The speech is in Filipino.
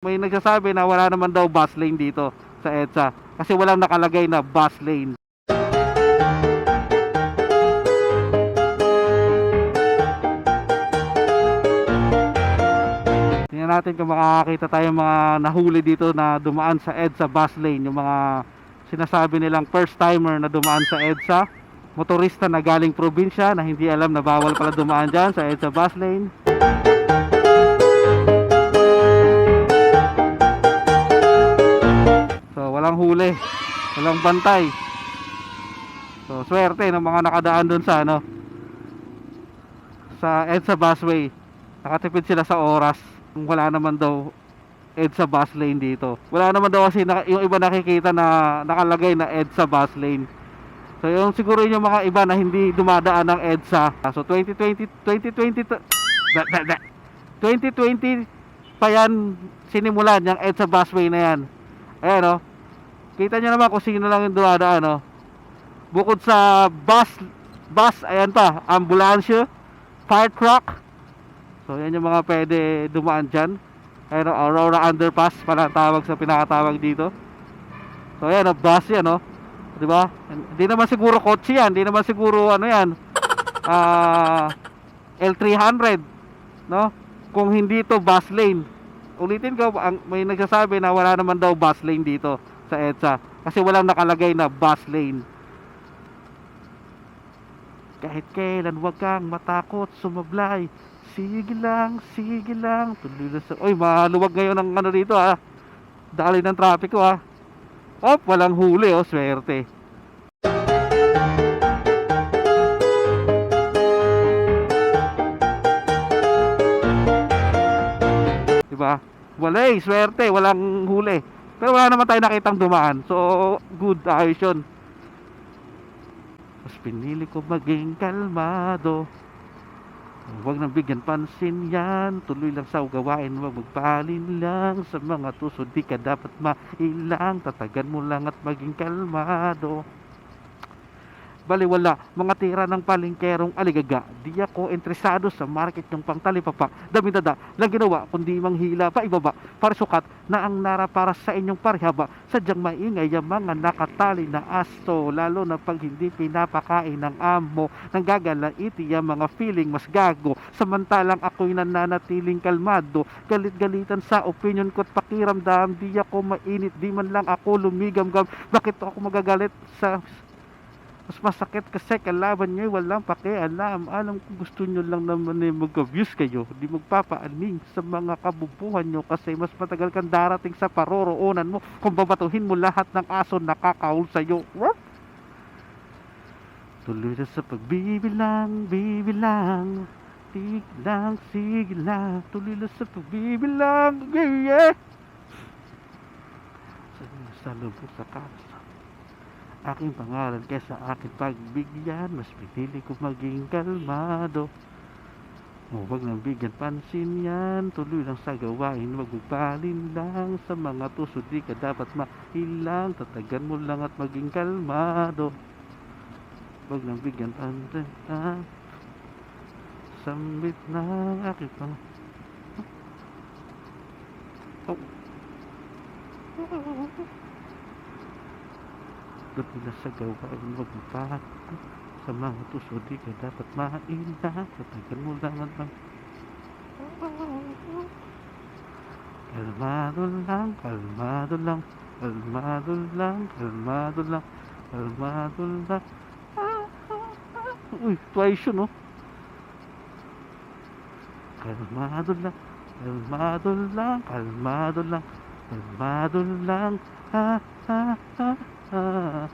May nagsasabi na wala naman daw bus lane dito sa EDSA kasi walang nakalagay na bus lane. Tingnan natin kung makakakita tayo mga nahuli dito na dumaan sa EDSA bus lane, yung mga sinasabi nilang first timer na dumaan sa EDSA, motorista na galing probinsya na hindi alam na bawal pala dumaan dyan sa EDSA bus lane. Walang huli, walang bantay. So swerte ng mga nakadaan doon sa ano sa EDSA busway. Nakatipid sila sa oras. Kung Wala naman daw EDSA bus lane dito. Wala naman daw kasi yung iba nakikita na nakalagay na EDSA bus lane. So yung siguro yung mga iba na hindi dumadaan ng EDSA. So 2020 2020 to- da, da, da. 2020 pa yan sinimulan yung EDSA busway na yan. Ayan o. Kita nyo naman kung sino lang yung dumadaan o. Bukod sa bus, bus, ayan pa, ambulansya, fire truck. So yan yung mga pwede dumaan dyan. Ayan o, Aurora Underpass pala tawag sa pinakatawag dito. So ayan o, bus yan o. Di ba? Hindi naman siguro kotse yan, hindi naman siguro ano yan. Ah, L300, no? Kung hindi to bus lane. Ulitin ko, ang, may nagsasabi na wala naman daw bus lane dito sa EDSA kasi walang nakalagay na bus lane. Kahit kailan wag kang matakot sumablay. Sige lang, sige lang. Tuloy na sa... Oy, maluwag ngayon ang ano dito ha. Dali ng trapiko ha. Op, walang huli oh, swerte. Diba? Wala eh, swerte, walang huli. Pero wala naman tayo nakitang dumaan. So, good, ayos yun. Mas pinili ko maging kalmado. Huwag nang bigyan pansin yan. Tuloy lang sa gawain. Huwag magpalin lang sa mga tusod. Di ka dapat mailang. Tatagan mo lang at maging kalmado. Baliwala, mga tira ng palingkerong aligaga. Di ako interesado sa market ng pangtalipapa. Dami-dada, lang ginawa, kundi manghila pa ibaba. Para sukat na ang nara para sa inyong parihaba. Sadyang maingay ang mga nakatali na asto. Lalo na pag hindi pinapakain ng amo. Nang gagalaiti ang mga feeling mas gago. Samantalang ako'y nananatiling kalmado. Galit-galitan sa opinion ko't pakiramdam. Di ako mainit, di man lang ako lumigam-gam. Bakit ako magagalit sa mas masakit kasi kalaban nyo walang pakialam. Alam ko gusto nyo lang naman eh mag-abuse kayo. Di magpapaaning sa mga kabubuhan nyo kasi mas matagal kang darating sa paroroonan mo kung babatuhin mo lahat ng aso nakakaul sa'yo. What? Tuloy na sa pagbibilang, bibilang. Tig lang, sige lang. Tuloy na sa pagbibilang, yeah, yeah. Sa, lubos sa kasa aking pangalan kaysa aking pagbigyan mas pinili ko maging kalmado. Huwag nang bigyan pansin yan tuloy lang sa gawain wag magbalin lang sa mga tusod di ka dapat mailang tatagan mo lang at maging kalmado. Huwag nang bigyan pansin ah, sambit ng aking pang oh. Gabi na sa gawain magbabago Sa mga tusod di ka dapat maila Tatagan mo lang at mag Kalmado lang, kalmado lang Kalmado lang, kalmado lang Kalmado lang. Uy, twice yun oh. Kalmado lang Kalmado lang, kalmado lang Kalmado lang. Ha, ha, ha, ha